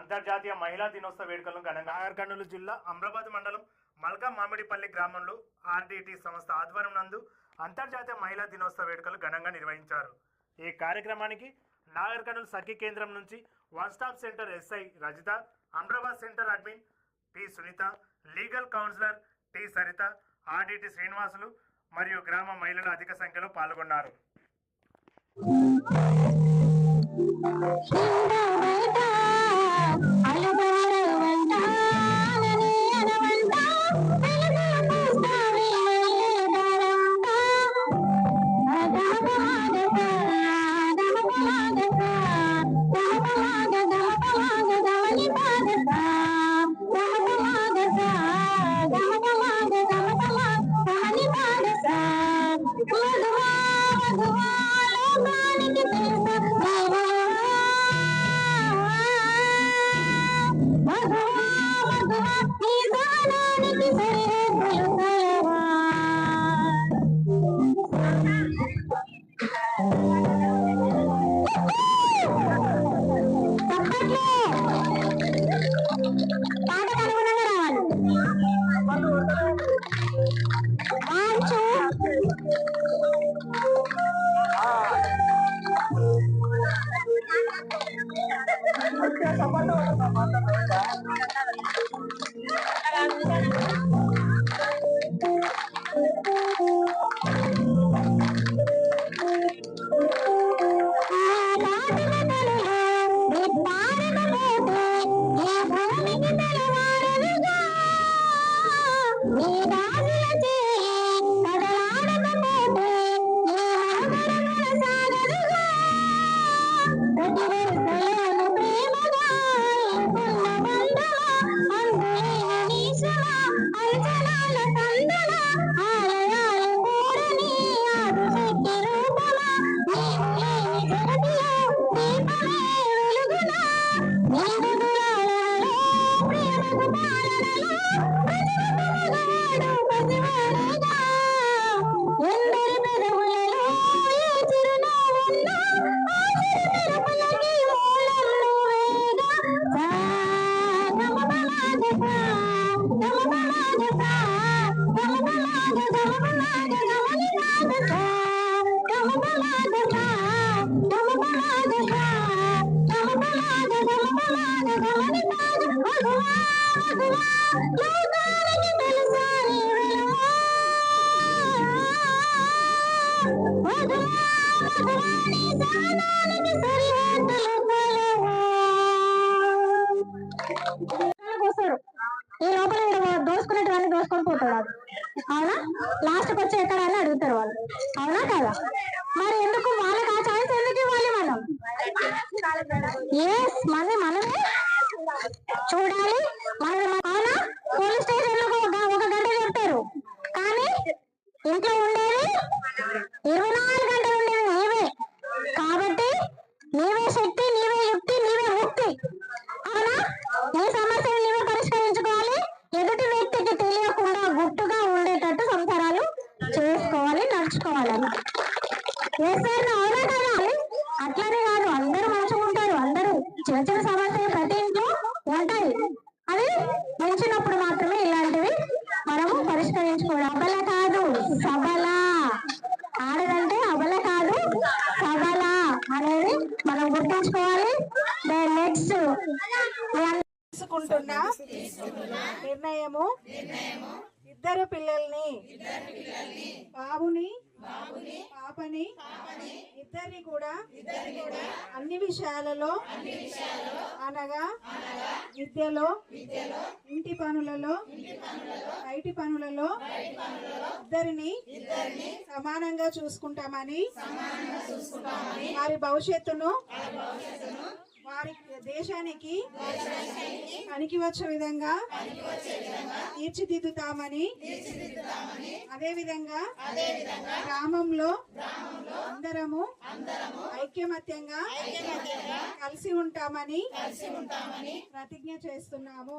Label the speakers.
Speaker 1: అంతర్జాతీయ మహిళా దినోత్సవ వేడుకలను ఘనంగా నాగర్ కర్నూలు జిల్లా అమ్రాబాద్ మండలం మల్కా మామిడిపల్లి గ్రామంలో ఆర్డిటి సంస్థ ఆధ్వర్యం నందు అంతర్జాతీయ మహిళా దినోత్సవ వేడుకలు ఘనంగా నిర్వహించారు. ఈ కార్యక్రమానికి నాగర్ కర్నూలు సఖీ కేంద్రం నుంచి one stop centre SI Rajitha Amrabad centre admin P Sunitha legal counsellor T Saritha RDT Srinivasulu మరియు గ్రామ మహిళలు అధిక సంఖ్యలో పాల్గొన్నారు.
Speaker 2: zapato, zapato. భగవాని వస్తారు ఈ లోపల ఈడ దోసుకొని పోతాడు అవునా లాస్ట్ వచ్చి ఎక్కడ అని అడుగుతారు వాళ్ళు అవునా కదా మరి ఎందుకు వాళ్ళకి ఆ ఛాన్స్ ఎందుకు ఇవ్వాలి మనం ఎస్ మనది మనమే చూడాలి నీవే శక్తి నీవే యుక్తి నీవే ముక్తి. అవునా? నీ సమస్యను నీవే పరిష్కరించుకోవాలి? ఎదుటి వ్యక్తికి తెలియకుండా గుట్టుగా ఉండేటట్టు సంసారాలు చేసుకోవాలి నడుచుకోవాలి ఎస్ సార్ అవునా కదా? అట్లానే కాదు అందరూ మంచిగా ఉంటారు అందరూ చిన్న చిన్న మనం గుర్తుంచుకోవాలి. నెక్స్ట్
Speaker 3: తీసుకుంటున్న నిర్ణయము ఇద్దరు పిల్లల్ని బాబుని పాపని ఇద్దరిని కూడా అన్ని విషయాలలో అనగా విద్యలో ఇంటి పనులలో బయటి పనులలో ఇద్దరిని సమానంగా చూసుకుంటామని వారి భవిష్యత్తును వారి దేశానికి పనికి వచ్చే విధంగా తీర్చిదిద్దుతామని అదే విధంగా గ్రామంలో అందరము ఐక్యమత్యంగా కలిసి ఉంటామని ప్రతిజ్ఞ చేస్తున్నాము.